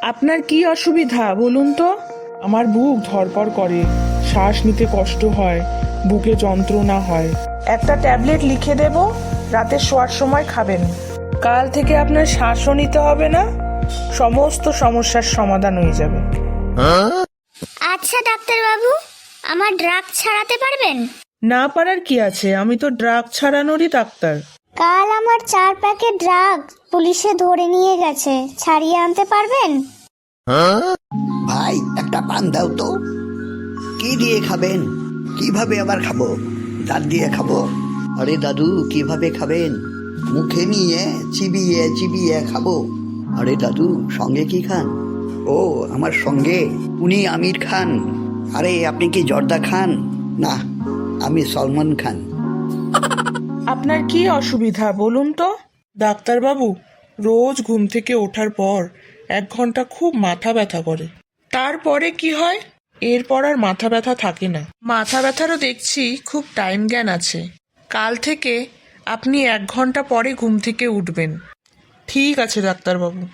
আপনার কি অসুবিধা বলুন তো? আমার বুক ধরপড় করে শ্বাস নিতে কষ্ট হয় বুকে যন্ত্রণা হয়। একটা ট্যাবলেট লিখে দেব রাতে শোয়ার সময় খাবেন। কাল থেকে আপনার শ্বাসও নিতে হবে না সমস্ত সমস্যার সমাধান হয়ে যাবে। আচ্ছা ডাক্তারবাবু আমার ড্রাগ ছাড়াতে পারবেন? না পারার কি আছে? আমি তো ড্রাগ ছাড়ানোরই ডাক্তার। কাল আমার চার প্যাকেট ড্রাগ পুলিশে ধরে নিয়ে গেছে। ছাড়িয়ে আনতে পারবেন? ভাই, একটা পান দাও তো। কি দিয়ে খাবেন? কীভাবে আবার খাব? দাঁত দিয়ে খাব? আরে দাদু, কীভাবে খাবেন? মুখে নিয়ে চিবিয়ে চিবিয়ে খাব। আরে দাদু, সঙ্গে কি খান? ও, আমার সঙ্গে উনি আমির খান। আরে, আপনি কি জর্দা খান? না, আমি সলমান খান। আপনার কি অসুবিধা? বলুন তো। ডাক্তারবাবু, রোজ ঘুম থেকে ওঠার পর এক ঘণ্টা খুব মাথা ব্যথা করে। তারপরে কি হয়? এরপর আর মাথা ব্যথা থাকে না। মাথা ব্যথারও দেখছি খুব টাইম জ্ঞান আছে। কাল থেকে আপনি এক ঘণ্টা পরে ঘুম থেকে উঠবেন। ঠিক আছে, ডাক্তারবাবু।